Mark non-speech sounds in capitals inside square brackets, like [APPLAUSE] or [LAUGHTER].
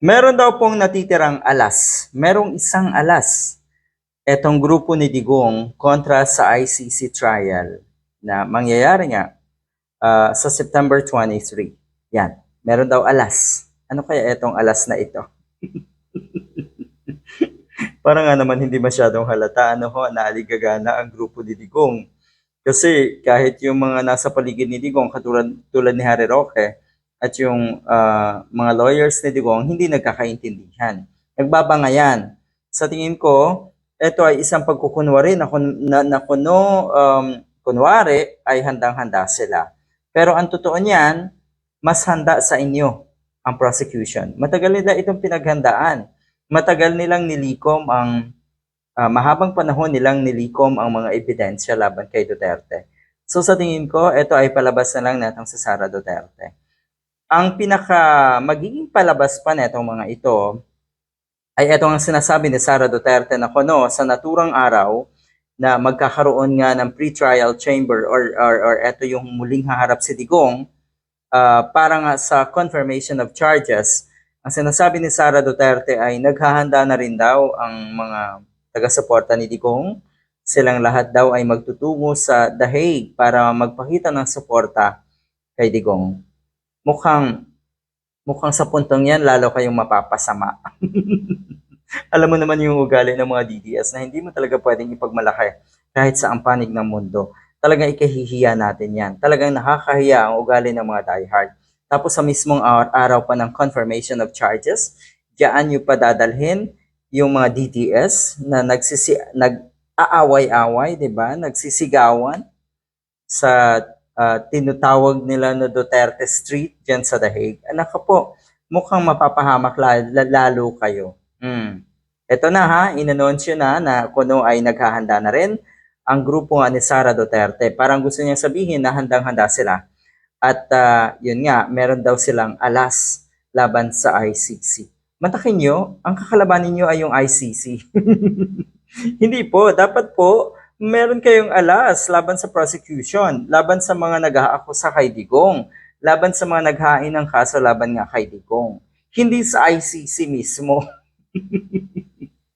Meron daw pong natitirang alas. Merong isang alas. Etong grupo ni Digong kontra sa ICC trial na mangyayari nga ah, sa September 23. Yan. Meron daw alas. Ano kaya etong alas na ito? [LAUGHS] Parang nga naman hindi masyadong halata ano ho, naaligagana ang grupo ni Digong. Kasi kahit yung mga nasa paligid ni Digong, katulad tulad ni Harry Roque, at yung ah, mga lawyers ni Digong, hindi nagkakaintindihan. Nagbabangayan. Sa tingin ko, ito ay isang pagkukunwari na, na, na kuno, um, kunwari ay handang-handa sila. Pero ang totoo niyan, mas handa sa inyo ang prosecution. Matagal nila itong pinaghandaan. Matagal nilang nilikom ang ah, mahabang panahon nilang nilikom ang mga ebidensya laban kay Duterte. So sa tingin ko, ito ay palabas na lang natang sa Sara Duterte. Ang pinaka magiging palabas pa netong mga ito ay ito ang sinasabi ni Sara Duterte na kuno sa naturang araw na magkakaroon nga ng pre-trial chamber or, or, or ito yung muling haharap si Digong ah, para nga sa confirmation of charges. Ang sinasabi ni Sara Duterte ay naghahanda na rin daw ang mga taga-suporta ni Digong. Silang lahat daw ay magtutungo sa The Hague para magpakita ng suporta kay Digong. Mukhang mukhang sa puntong yan lalo kayong mapapasama. [LAUGHS] Alam mo naman yung ugali ng mga DDS na hindi mo talaga pwedeng ipagmalaki kahit sa ang panig ng mundo. Talagang ikahihiya natin yan. Talagang nakakahiya ang ugali ng mga diehard. Tapos sa mismong ar- araw pa ng confirmation of charges, diyan nyo pa dadalhin yung mga DDS na nagsisi, nag-aaway-away, di ba? Nagsisigawan sa ah, tinutawag nila na Duterte Street dyan sa The Hague. Anak ko po, mukhang mapapahamak la- la- lalo kayo. Mm. Ito na ha, inanunsyo na na kuno ay naghahanda na rin ang grupo nga ni Sara Duterte. Parang gusto niyang sabihin na handang-handa sila. At ah, yun nga, meron daw silang alas laban sa ICC. Matakin nyo, ang kakalabanin nyo ay yung ICC. [LAUGHS] Hindi po, dapat po meron kayong alas laban sa prosecution, laban sa mga nag-aakusa kay Digong, laban sa mga naghain ng kaso laban nga kay Digong. Hindi sa ICC mismo. [LAUGHS]